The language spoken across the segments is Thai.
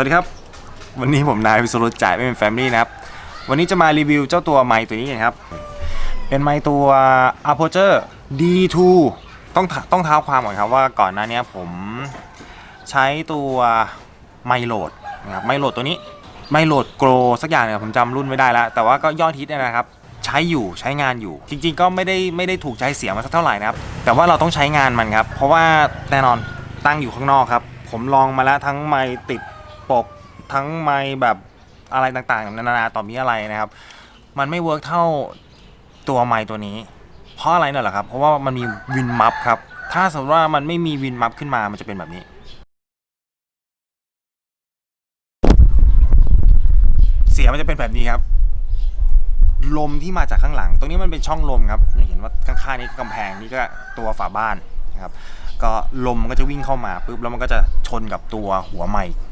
วัสดีครับ วันนี้ผมนายวิศรุตจ่ายไม่เป็นแฟมิลี่นะครับ วันนี้จะมารีวิวเจ้าตัวไมค์ตัวนี้กันครับ เป็นไมค์ตัว a p o e r D2 ต้องต้องเท้าความก่อนครับว่าก่อนหน้านี้ผมใช้ตัวไมโหลดนะครับไมโหลดตัวนี้ไมโหลดโกรสักอย่างเนี่ยผมจำรุ่นไม่ได้แล้ว แต่ว่าก็ยอดฮิตนะครับใช้อยู่ใช้งานอยู่ จริง ๆ ก็ไม่ได้ไม่ได้ถูกใจเสียมาสักเท่าไหร่นะครับ แต่ว่าเราต้องใช้งานมันครับ เพราะว่าแน่นอนตั้งอยู่ข้างนอกครับ ผมลองมาแล้วทั้งไมค์ติด ปกทั้งไมค์แบบอะไรต่างๆนานาต่อมีอะไรนะครับ มันไม่เวิร์กเท่าตัวไมค์ตัวนี้ เพราะอะไรเนี่ยเหรอครับ เพราะว่ามันมีวินมัฟครับ ถ้าสมมติว่ามันไม่มีวินมัฟขึ้นมามันจะเป็นแบบนี้ เสียงมันจะเป็นแบบนี้ครับ ลมที่มาจากข้างหลัง ตรงนี้มันเป็นช่องลมครับเห็นว่าข้างๆนี้กำแพงนี่ก็ตัวฝาบ้านนะครับ ก็ลมมันก็จะวิ่งเข้ามาปุ๊บแล้วมันก็จะชนกับตัวหัวไมค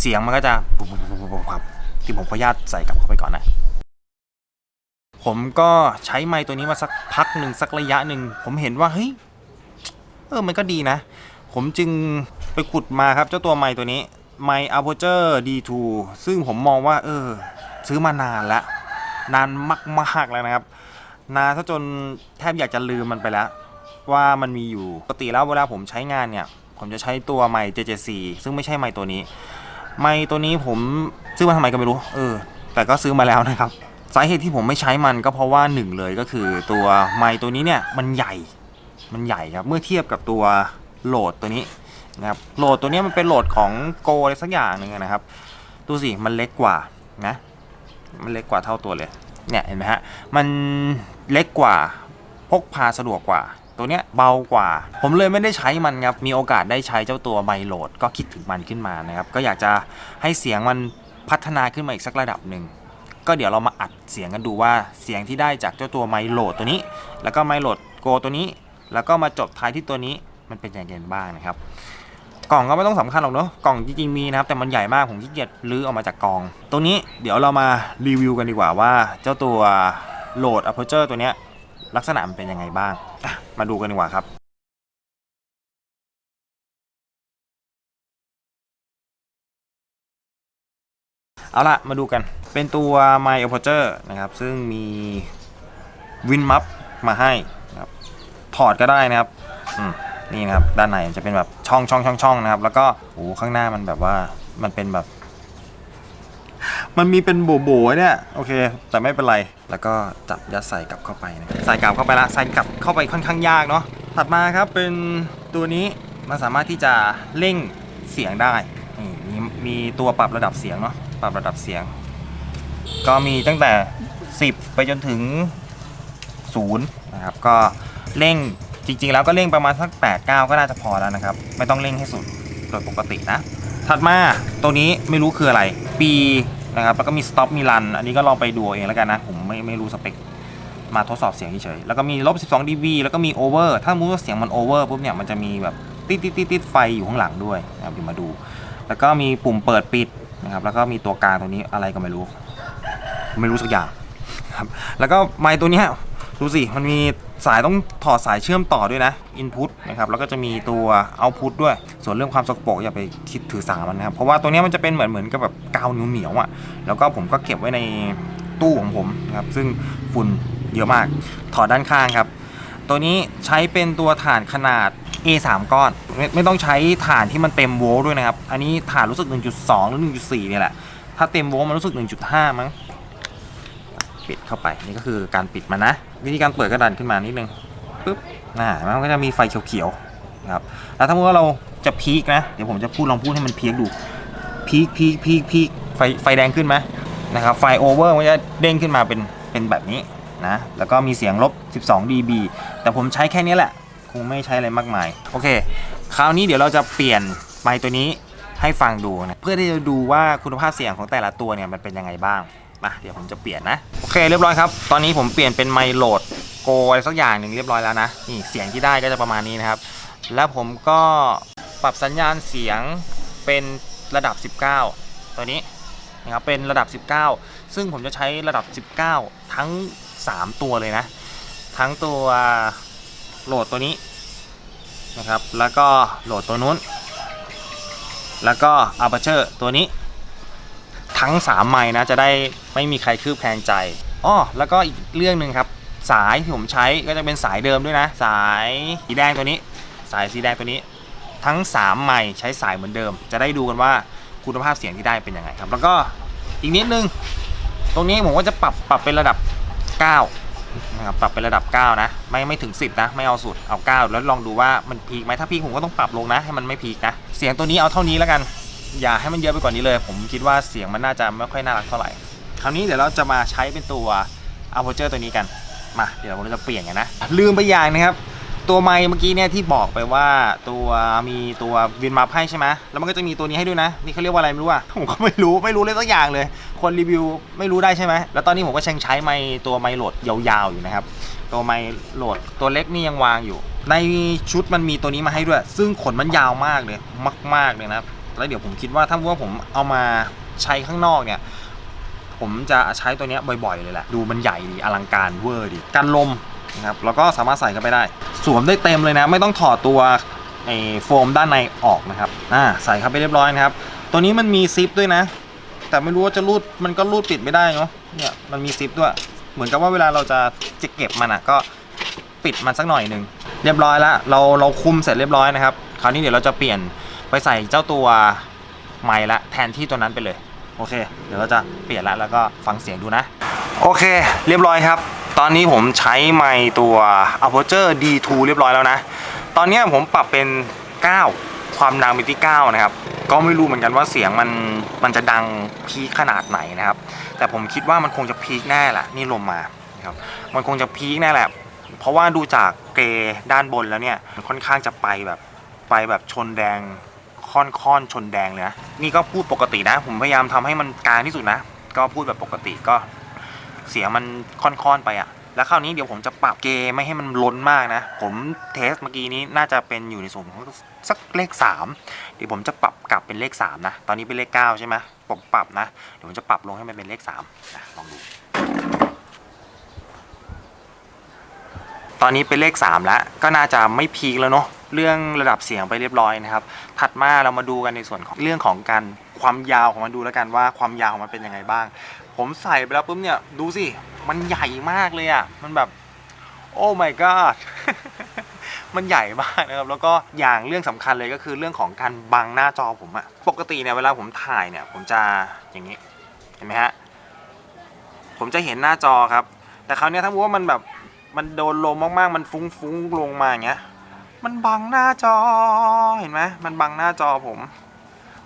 เสียงมันก็จะปุ๊บปุ๊บปุ๊บปุ๊บครับที่ผมขออนุญาตใส่กลับเข้าไปก่อนนะ ผมก็ใช้ไมค์ตัวนี้มาสักพักหนึ่งสักระยะหนึ่งผมเห็นว่าเฮ้ยเออมันก็ดีนะ ผมจึงไปขุดมาครับเจ้าตัวไมค์ตัวนี้ไมค์ a p o e r D2 ซึ่งผมมองว่า เออ ซื้อมานานแล้ว นานมากๆแล้วนะครับ นานซะจนแทบอยากจะลืมมันไปแล้ว ว่ามันมีอยู่ปกติแล้วเวลาผมใช้งานเนี่ย ผมจะใช้ตัวไมค์ JJC ซึ่งไม่ใช่ไมค์ตัวนี้ ไมค์ตัวนี้ผมซื้อมาทำไมก็ไม่รู้ เออ แต่ก็ซื้อมาแล้วนะครับ สาเหตุที่ผมไม่ใช้มันก็เพราะว่าหนึ่งเลยก็คือตัวไมค์ตัวนี้เนี่ยมันใหญ่ มันใหญ่ครับ เมื่อเทียบกับตัวโหลดตัวนี้นะครับ โหลดตัวนี้มันเป็นโหลดของโกอะไรสักอย่างหนึ่งนะครับ ดูสิ มันเล็กกว่านะ มันเล็กกว่าเท่าตัวเลย เนี่ยเห็นไหมฮะ มันเล็กกว่า พกพาสะดวกกว่า ตัวเนี้ยเบากว่า ผมเลยไม่ได้ใช้มันครับ มีโอกาสได้ใช้เจ้าตัวไมโหลดก็คิดถึงมันขึ้นมานะครับ ก็อยากจะให้เสียงมันพัฒนาขึ้นมาอีกสักระดับหนึ่ง ก็เดี๋ยวเรามาอัดเสียงกันดูว่าเสียงที่ได้จากเจ้าตัวไมโหลดตัวนี้ แล้วก็ไมโหลดโกตัวนี้ แล้วก็มาจบท้ายที่ตัวนี้มันเป็นอย่างไรบ้างนะครับ กล่องก็ไม่ต้องสำคัญหรอกเนาะ กล่องจริงๆมีนะครับ แต่มันใหญ่มากผมขี้เกียจลื้อออกมาจากกล่อง ตัวนี้เดี๋ยวเรามารีวิวกันดีกว่าว่า เจ้าตัวโหลด a p e r t u r e ตัวเนี้ย ลักษณะมันเป็นยังไงบ้างมาดูกันดีกว่าครับเอาละมาดูกันเป็นตัว My a p e r t u r e นะครับ ซึ่งมีวินมัฟมาให้นะครับถอดก็ได้นะครับนี่นะครับ ด้านในจะเป็นแบบช่องช่องช่องช่องนะครับ แล้วก็โอ้ข้างหน้ามันแบบว่ามันเป็นแบบ มันมีเป็นโบโบๆเนี่ยโอเค แต่ไม่เป็นไร แล้วก็จับยัดใส่กลับเข้าไปนะใส่กลับเข้าไปละใส่กลับเข้าไปค่อนข้างยากเนาะถัดมาครับเป็นตัวนี้มันสามารถที่จะเร่งเสียงได้นี่มีมีตัวปรับระดับเสียงเนาะปรับระดับเสียง ก็มีตั้งแต่ 10 ไปจนถึง0นะครับก็เร่งจริงๆ แล้วก็เร่งประมาณสัก8 9 ก็น่าจะพอแล้วนะครับ ไม่ต้องเร่งให้สุดโดยปกตินะ ถัดมาตัวนี้ไม่รู้คืออะไร ปี นะครับแล้วก็มี stop มี run อันนี้ก็ลองไปดูเองแล้วกันนะ ผมไม่ไม่รู้สเปคมาทดสอบเสียงเฉยๆแล้วก็มีลบ 12 dB แล้วก็มี over ถ้ามูว่าเสียงมัน over ปุ๊บเนี่ยมันจะมีแบบติดติดติดติดไฟอยู่ข้างหลังด้วยนะครับเดี๋ยวมาดู แล้วก็มีปุ่มเปิดปิดนะครับแล้วก็มีตัวกลางตรงนี้อะไรก็ไม่รู้ ไม่รู้สักอย่างครับแล้วก็ไมค์ตัวเนี้ยดูสิมันมี สายต้องถอดสายเชื่อมต่อด้วยนะ input นะครับแล้วก็จะมีตัว output ด้วย ส่วนเรื่องความสกปรกอย่าไปคิดถือสามันนะครับ เพราะว่าตัวนี้มันจะเป็นเหมือนเหมือนกับแบบกาวเหนียวๆอะแล้วก็ผมก็เก็บไว้ในตู้ของผมนะครับซึ่งฝุ่นเยอะมาก ถอดด้านข้างครับ ตัวนี้ใช้เป็นตัวถ่านขนาด A3 ก้อนไม่ไม่ต้องใช้ถ่านที่มันเต็มโวลต์ด้วยนะครับ อันนี้ถ่านรู้สึก 1.2 หรือ 1.4 เนี่ยแหละ ถ้าเต็มโวลต์มันรู้สึก 1.5 มั้ง ปิดเข้าไป นี่ก็คือการปิดมันนะวิธีการเปิดก็ดันขึ้นมานิดนึงปึ๊บน่ามันก็จะมีไฟเขียวๆนะครับแล้วถ้าเมื่อเราจะพีคนะเดี๋ยวผมจะพูดลองพูดให้มันพีคดูพีคพีคพีคพีคไฟไฟแดงขึ้นไหมนะครับไฟโอเวอร์มันจะเด้งขึ้นมาเป็นเป็นแบบนี้นะแล้วก็มีเสียงลบ 12 dB แต่ผมใช้แค่นี้แหละ คงไม่ใช้อะไรมากมาย โอเค คราวนี้เดี๋ยวเราจะเปลี่ยนไมค์ตัวนี้ให้ฟังดูนะเพื่อที่จะดูว่าคุณภาพเสียงของแต่ละตัวเนี่ยมันเป็นยังไงบ้าง มาเดี๋ยวผมจะเปลี่ยนนะ โอเคเรียบร้อยครับ ตอนนี้ผมเปลี่ยนเป็นไมค์โหลดโกอะไรสักอย่างหนึ่งเรียบร้อยแล้วนะนี่เสียงที่ได้ก็จะประมาณนี้นะครับ แล้วผมก็ปรับสัญญาณเสียงเป็นระดับ 19 ตัวนี้นะครับเป็นระดับ 19 ซึ่งผมจะใช้ระดับ 19 ทั้ง 3 ตัวเลยนะ ทั้งตัวโหลดตัวนี้นะครับ แล้วก็โหลดตัวนู้น แล้วก็ aperture ตัวนี้ ทั้ง 3 ไม้นะจะได้ไม่มีใครคืบแคลงใจอ้อแล้วก็อีกเรื่องหนึ่งครับ สายที่ผมใช้ก็จะเป็นสายเดิมด้วยนะ สายสีแดงตัวนี้ สายสีแดงตัวนี้ ทั้ง 3 ไม้ใช้สายเหมือนเดิม จะได้ดูกันว่าคุณภาพเสียงที่ได้เป็นยังไงครับ แล้วก็อีกนิดนึง ตรงนี้ผมก็จะปรับปรับเป็นระดับ 9 นะครับ ปรับเป็นระดับ 9 นะ ไม่ไม่ถึง 10 นะ ไม่เอาสุด เอา 9 แล้วลองดูว่ามันพีคไหมถ้าพีคผมก็ต้องปรับลงนะ ให้มันไม่พีคนะ เสียงตัวนี้เอาเท่านี้แล้วกัน อย่าให้มันเยอะไปกว่านนี้เลย ผมคิดว่าเสียงมันน่าจะไม่ค่อยน่ารักเท่าไหร่ คราวนี้เดี๋ยวเราจะมาใช้เป็นตัว a p o r t u r e ตัวนี้กัน มา เดี๋ยวเราจะเปลี่ยนกันนะ ลืมไปอย่างนะครับ ตัวไมค์เมื่อกี้เนี่ยที่บอกไปว่าตัวมีตัววินมาให้ใช่ไหมแล้วมันก็จะมีตัวนี้ให้ด้วยนะ นี่เขาเรียกว่าอะไรไม่รู้อะ ผมก็ไม่รู้ ไม่รู้เลยสักอย่างเลย คนรีวิวไม่รู้ได้ใช่ไหมแล้วตอนนี้ผมก็ยังใช้ไมค์ตัวไมค์โหลดยาวๆอยู่นะครับ ตัวไมค์โหลดตัวเล็กนี่ยังวางอยู่ ในชุดมันมีตัวนี้มาให้ด้วย ซึ่งขนมันยาวมากเลย มาก ๆเลยนะครับ แล้วเดี๋ยวผมคิดว่าถ้าว่าผมเอามาใช้ข้างนอกเนี่ย ผมจะใช้ตัวนี้บ่อยๆเลยแหละ ดูมันใหญ่ดีอลังการเวอร์ดีกันลมนะครับแล้วก็สามารถใส่เข้าไปได้ สวมได้เต็มเลยนะ ไม่ต้องถอดตัวไอ้โฟมด้านในออกนะครับอ่าใส่เข้าไปเรียบร้อยนะครับ ตัวนี้มันมีซิปด้วยนะ แต่ไม่รู้ว่าจะรูดมันก็รูดปิดไม่ได้เนาะเนี่ยมันมีซิปด้วย เหมือนกับว่าเวลาเราจะจะเก็บมันอะก็ปิดมันสักหน่อยหนึ่งเรียบร้อยแล้วเราเราคุมเสร็จเรียบร้อยนะครับ คราวนี้เดี๋ยวเราจะเปลี่ยน ไปใส่เจ้าตัวไม้ละแทนที่ตัวนั้นไปเลย โอเค เดี๋ยวเราจะเปลี่ยนละแล้วก็ฟังเสียงดูนะ โอเค เรียบร้อยครับ ตอนนี้ผมใช้ไมค์ตัว a p o r t u r e D2 เรียบร้อยแล้วนะ ตอนนี้ผมปรับเป็น 9 ความดังเป็นที่ 9 นะครับ ก็ไม่รู้เหมือนกันว่าเสียงมันมันจะดังพีคขนาดไหนนะครับ แต่ผมคิดว่ามันคงจะพีคแน่แหละนี่ลมมาครับมันคงจะพีคแน่แหละ เพราะว่าดูจากเกรด้านบนแล้วเนี่ยมันค่อนข้างจะไปแบบไปแบบชนแดง ค่อนค่อนชนแดงเลยนะนี่ก็พูดปกตินะ ผมพยายามทำให้มันกลางที่สุดนะ ก็พูดแบบปกติก็เสียงมันค่อนๆไปอะแล้วคราวนี้เดี๋ยวผมจะปรับเกย์ไม่ให้มันล้นมากนะ ผมเทสเมื่อกี้นี้น่าจะเป็นอยู่ในส่วนของสักเลข 3 เดี๋ยวผมจะปรับกลับเป็นเลข 3 นะ ตอนนี้เป็นเลข 9 ใช่ไหมผมปรับนะ เดี๋ยวผมจะปรับลงให้มันเป็นเลข3นะลองดู ตอนนี้เป็นเลข 3 แล้ว ก็น่าจะไม่พีคแล้วเนาะ เรื่องระดับเสียงไปเรียบร้อยนะครับ ถัดมาเรามาดูกันในส่วนของเรื่องของการความยาวของมันดูแล้วกันว่าความยาวของมันเป็นยังไงบ้าง ผมใส่ไปแล้วปุ๊บเนี่ยดูสิ มันใหญ่มากเลยอะ่ะ มันแบบ โอ้ my god มันใหญ่มากนะครับ แล้วก็อย่างเรื่องสำคัญเลยก็คือเรื่องของการบังหน้าจอผมอะปกติเนี่ยเวลาผมถ่ายเนี่ย ผมจะอย่างนี้ เห็นไหมฮะ ผมจะเห็นหน้าจอครับ แต่คราวนี้ถ้าว่ามันแบบมันโดนลมมากๆ มันฟุ้งๆลงมาอย่างเงี้ย มันบังหน้าจอเห็นไหมมันบังหน้าจอผม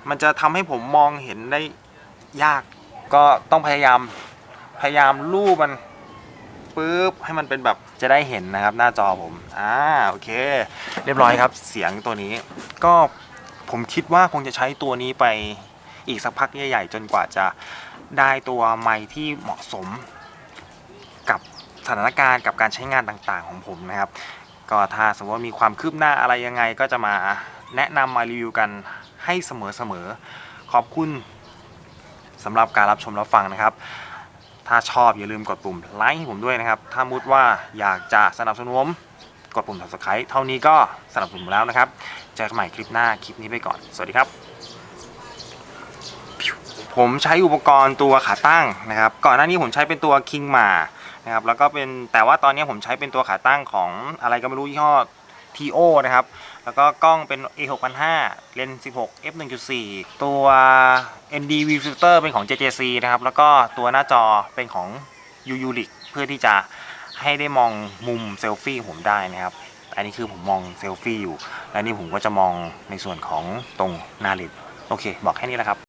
มันจะทำให้ผมมองเห็นได้ยาก ก็ต้องพยายามพยายามลูบมันปุ๊บให้มันเป็นแบบจะได้เห็นนะครับ หน้าจอผมอ่าโอเค เรียบร้อยครับ เสียงตัวนี้ ก็ผมคิดว่าคงจะใช้ตัวนี้ไปอีกสักพักใหญ่ ๆ จนกว่าจะได้ตัวไมค์ที่เหมาะสมกับสถานการณ์กับการใช้งานต่างๆของผมนะครับ ก็ถ้าสมมติว่ามีความคืบหน้าอะไรยังไงก็จะมาแนะนำมารีวิวกันให้เสมอๆ ขอบคุณสำหรับการรับชมรับฟังนะครับ ถ้าชอบอย่าลืมกดปุ่มไลค์ให้ผมด้วยนะครับ ถ้ามุดว่าอยากจะสนับสนุนผมกดปุ่ม subscribe เท่านี้ก็สนับสนุนผมแล้วนะครับ เจอกันใหม่คลิปหน้าคลิปนี้ไปก่อน สวัสดีครับ ผมใช้อุปกรณ์ตัวขาตั้งนะครับ ก่อนหน้านี้ผมใช้เป็นตัว King มา นะครับแล้วก็เป็นแต่ว่าตอนนี้ผมใช้เป็นตัวขาตั้งของอะไรก็ไม่รู้ยี่ห้อ TO นะครับ แล้วก็กล้องเป็น A 6 0 0เลนส์16 f 1.4 ตัว ND V filter เป็นของ JJC นะครับ แล้วก็ตัวหน้าจอเป็นของ UU l i เพื่อที่จะให้ได้มองมุมเซลฟี่ผมได้นะครับ อันนี้คือผมมองเซลฟี่อยู่ และนี่ผมก็จะมองในส่วนของตรงหน้าเลนโอเค บอกแค่นี้แหละครับ